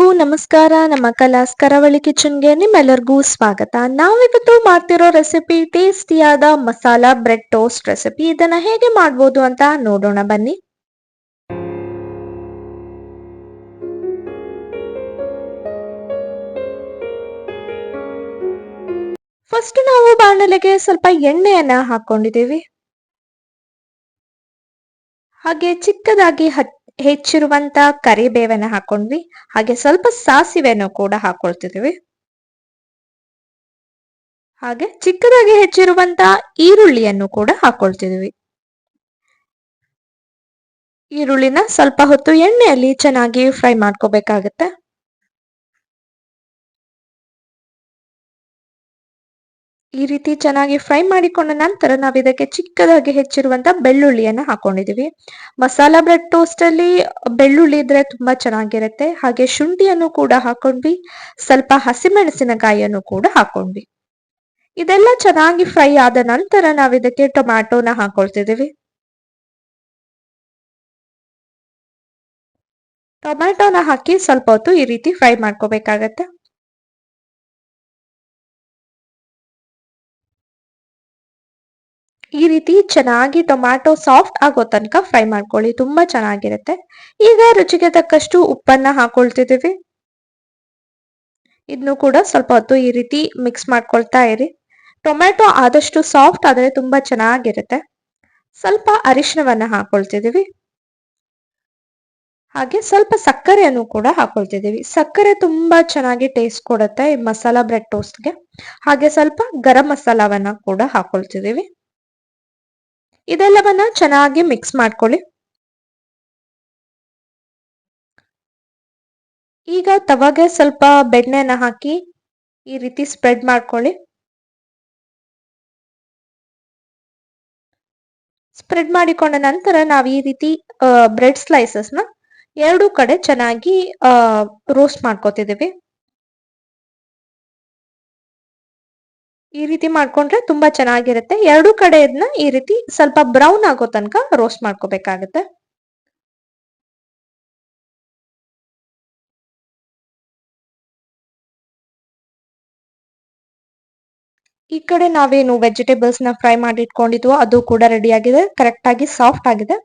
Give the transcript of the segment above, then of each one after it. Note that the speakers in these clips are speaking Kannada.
ಎಲ್ರಿಗೂ ನಮಸ್ಕಾರ. ನಮ್ಮ ಕಲಾಸ್ ಕರಾವಳಿ ಕಿಚನ್ಗೆ ನಿಮ್ಮೆಲ್ಲರಿಗೂ ಸ್ವಾಗತ. ನಾವಿವತ್ತು ಮಾಡ್ತಿರೋ ರೆಸಿಪಿ ಟೇಸ್ಟಿಯಾದ ಮಸಾಲಾ ಬ್ರೆಡ್ ಟೋಸ್ಟ್ ರೆಸಿಪಿ. ಇದನ್ನ ಹೇಗೆ ಮಾಡ್ಬೋದು ಅಂತ ನೋಡೋಣ ಬನ್ನಿ. ಫಸ್ಟ್ ನಾವು ಬಾಣಲೆಗೆ ಸ್ವಲ್ಪ ಎಣ್ಣೆಯನ್ನ ಹಾಕೊಂಡಿದ್ದೀವಿ. ಹಾಗೆ ಚಿಕ್ಕದಾಗಿ ಹಚ್ ಹೆಚ್ಚಿರುವಂತ ಕರಿಬೇವನ್ನ ಹಾಕೊಂಡ್ವಿ. ಹಾಗೆ ಸ್ವಲ್ಪ ಸಾಸಿವೆನೂ ಕೂಡ ಹಾಕೊಳ್ತಿದೀವಿ. ಹಾಗೆ ಚಿಕ್ಕದಾಗಿ ಹೆಚ್ಚಿರುವಂತ ಈರುಳ್ಳಿಯನ್ನು ಕೂಡ ಹಾಕೊಳ್ತಿದೀವಿ. ಈರುಳ್ಳಿನ ಸ್ವಲ್ಪ ಹೊತ್ತು ಎಣ್ಣೆಯಲ್ಲಿ ಚೆನ್ನಾಗಿ ಫ್ರೈ ಮಾಡ್ಕೋಬೇಕಾಗತ್ತೆ. ಈ ರೀತಿ ಚೆನ್ನಾಗಿ ಫ್ರೈ ಮಾಡಿಕೊಂಡ ನಂತರ ನಾವು ಇದಕ್ಕೆ ಚಿಕ್ಕದಾಗಿ ಹೆಚ್ಚಿರುವಂತ ಬೆಳ್ಳುಳ್ಳಿಯನ್ನ ಹಾಕೊಂಡಿದೀವಿ ಮಸಾಲಾ ಬ್ರೆಡ್ ಟೋಸ್ಟ್ ಅಲ್ಲಿ ಬೆಳ್ಳುಳ್ಳಿ ಇದ್ರೆ ತುಂಬಾ ಚೆನ್ನಾಗಿರುತ್ತೆ. ಹಾಗೆ ಶುಂಠಿಯನ್ನು ಕೂಡ ಹಾಕೊಂಡ್ವಿ. ಸ್ವಲ್ಪ ಹಸಿಮೆಣಸಿನಕಾಯಿಯನ್ನು ಕೂಡ ಹಾಕೊಂಡ್ವಿ. ಇದೆಲ್ಲ ಚೆನ್ನಾಗಿ ಫ್ರೈ ಆದ ನಂತರ ನಾವು ಇದಕ್ಕೆ ಟೊಮ್ಯಾಟೋನ ಹಾಕೊಳ್ತಿದೀವಿ ಟೊಮ್ಯಾಟೋನ ಹಾಕಿ ಸ್ವಲ್ಪ ಹೊತ್ತು ಈ ರೀತಿ ಫ್ರೈ ಮಾಡ್ಕೋಬೇಕಾಗತ್ತೆ. ಈ ರೀತಿ ಚೆನ್ನಾಗಿ ಟೊಮ್ಯಾಟೊ ಸಾಫ್ಟ್ ಆಗೋ ತನಕ ಫ್ರೈ ಮಾಡ್ಕೊಳ್ಳಿ. ತುಂಬಾ ಚೆನ್ನಾಗಿರುತ್ತೆ. ಈಗ ರುಚಿಗೆ ತಕ್ಕಷ್ಟು ಉಪ್ಪನ್ನ ಹಾಕೊಳ್ತಿದ್ದೀವಿ. ಇದನ್ನು ಕೂಡ ಸ್ವಲ್ಪ ಹೊತ್ತು ಈ ರೀತಿ ಮಿಕ್ಸ್ ಮಾಡ್ಕೊಳ್ತಾ ಇರಿ. ಟೊಮ್ಯಾಟೊ ಆದಷ್ಟು ಸಾಫ್ಟ್ ಆದರೆ ತುಂಬಾ ಚೆನ್ನಾಗಿರುತ್ತೆ. ಸ್ವಲ್ಪ ಅರಿಶಿನವನ್ನ ಹಾಕೊಳ್ತಿದ್ದೀವಿ. ಹಾಗೆ ಸ್ವಲ್ಪ ಸಕ್ಕರೆಯನ್ನು ಕೂಡ ಹಾಕೊಳ್ತಿದ್ದೀವಿ. ಸಕ್ಕರೆ ತುಂಬಾ ಚೆನ್ನಾಗಿ ಟೇಸ್ಟ್ ಕೊಡುತ್ತೆ ಈ ಮಸಾಲಾ ಬ್ರೆಡ್ ಟೋಸ್ಟ್ಗೆ ಹಾಗೆ ಸ್ವಲ್ಪ ಗರಂ ಮಸಾಲವನ್ನ ಕೂಡ ಹಾಕೊಳ್ತಿದ್ದೀವಿ. ಇದೆಲ್ಲವನ್ನ ಚೆನ್ನಾಗಿ ಮಿಕ್ಸ್ ಮಾಡ್ಕೊಳ್ಳಿ. ಈಗ ತವಾಗೆ ಸ್ವಲ್ಪ ಬೆಣ್ಣೆನ ಹಾಕಿ ಈ ರೀತಿ ಸ್ಪ್ರೆಡ್ ಮಾಡ್ಕೊಳ್ಳಿ. ಸ್ಪ್ರೆಡ್ ಮಾಡಿಕೊಂಡ ನಂತರ ನಾವು ಈ ರೀತಿ ಬ್ರೆಡ್ ಸ್ಲೈಸಸ್ನ ಎರಡು ಕಡೆ ಚೆನ್ನಾಗಿ ರೋಸ್ಟ್ ಮಾಡ್ಕೋತಿದ್ದೀವಿ. ಈ ರೀತಿ ಮಾಡ್ಕೊಂಡ್ರೆ ತುಂಬಾ ಚೆನ್ನಾಗಿರುತ್ತೆ. ಎರಡು ಕಡೆ ಇದನ್ನ ಈ ರೀತಿ ಸ್ವಲ್ಪ ಬ್ರೌನ್ ಆಗೋ ತನಕ ರೋಸ್ಟ್ ಮಾಡ್ಕೋಬೇಕಾಗತ್ತೆ. ಈ ಕಡೆ ನಾವೇನು ವೆಜಿಟೇಬಲ್ಸ್ನ ಫ್ರೈ ಮಾಡಿ ಇಟ್ಕೊಂಡಿದ್ವೋ ಅದು ಕೂಡ ರೆಡಿ ಆಗಿದೆ ಕರೆಕ್ಟ್ ಆಗಿ ಸಾಫ್ಟ್ ಆಗಿದೆ.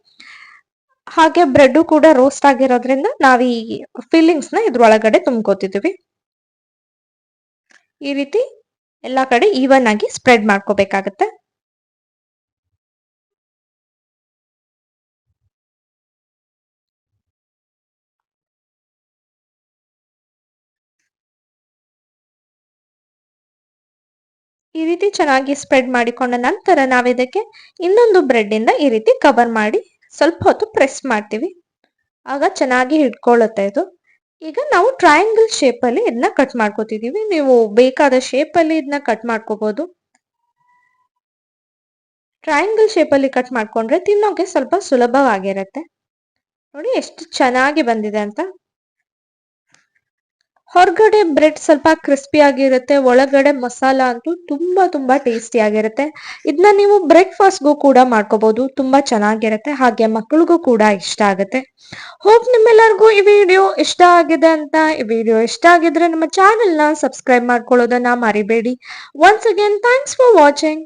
ಹಾಗೆ ಬ್ರೆಡ್ ಕೂಡ ರೋಸ್ಟ್ ಆಗಿರೋದ್ರಿಂದ ನಾವು ಈ ಫಿಲ್ಲಿಂಗ್ಸ್ನ ಇದ್ರೊಳಗಡೆ ತುಂಬ್ಕೋತಿದೀವಿ. ಈ ರೀತಿ ಎಲ್ಲಾ ಕಡೆ ಈವನ್ ಆಗಿ ಸ್ಪ್ರೆಡ್ ಮಾಡ್ಕೋಬೇಕಾಗತ್ತೆ. ಈ ರೀತಿ ಚೆನ್ನಾಗಿ ಸ್ಪ್ರೆಡ್ ಮಾಡಿಕೊಂಡ ನಂತರ ನಾವು ಇದಕ್ಕೆ ಇನ್ನೊಂದು ಬ್ರೆಡ್ ಇಂದ ಈ ರೀತಿ ಕವರ್ ಮಾಡಿ ಸ್ವಲ್ಪ ಹೊತ್ತು ಪ್ರೆಸ್ ಮಾಡ್ತೀವಿ. ಆಗ ಚೆನ್ನಾಗಿ ಹಿಡ್ಕೊಳ್ಳುತ್ತೆ ಇದು. ಈಗ ನಾವು ಟ್ರಯಾಂಗಲ್ ಶೇಪ್ ಅಲ್ಲಿ ಇದನ್ನ ಕಟ್ ಮಾಡ್ಕೋತಿದೀವಿ. ನೀವು ಬೇಕಾದ ಶೇಪ್ ಅಲ್ಲಿ ಇದನ್ನ ಕಟ್ ಮಾಡ್ಕೋಬಹುದು ಟ್ರಯಾಂಗಲ್ ಶೇಪ್ ಅಲ್ಲಿ ಕಟ್ ಮಾಡ್ಕೊಂಡ್ರೆ ತಿನ್ನೋಕೆ ಸ್ವಲ್ಪ ಸುಲಭವಾಗಿರುತ್ತೆ. ನೋಡಿ ಎಷ್ಟು ಚೆನ್ನಾಗಿ ಬಂದಿದೆ ಅಂತ. ಹೊರಗಡೆ ಬ್ರೆಡ್ ಸ್ವಲ್ಪ ಕ್ರಿಸ್ಪಿ ಆಗಿರುತ್ತೆ, ಒಳಗಡೆ ಮಸಾಲ ಅಂತೂ ತುಂಬಾ ತುಂಬಾ ಟೇಸ್ಟಿ ಆಗಿರುತ್ತೆ. ಇದನ್ನ ನೀವು ಬ್ರೇಕ್ಫಾಸ್ಟ್ಗೂ ಕೂಡ ಮಾಡ್ಕೋಬಹುದು ತುಂಬಾ ಚೆನ್ನಾಗಿರುತ್ತೆ, ಹಾಗೆ ಮಕ್ಕಳಿಗೂ ಕೂಡ ಇಷ್ಟ ಆಗುತ್ತೆ. ಹೋಪ್ ನಿಮ್ಮೆಲ್ಲರಿಗೂ ಈ ವಿಡಿಯೋ ಇಷ್ಟ ಆಗಿದೆ ಅಂತ, ಈ ವಿಡಿಯೋ ಇಷ್ಟ ಆಗಿದ್ರೆ ನಮ್ಮ ಚಾನೆಲ್ನ ಸಬ್ಸ್ಕ್ರೈಬ್ ಮಾಡ್ಕೊಳ್ಳೋದನ್ನ ಮರಿಬೇಡಿ. Once again thanks for watching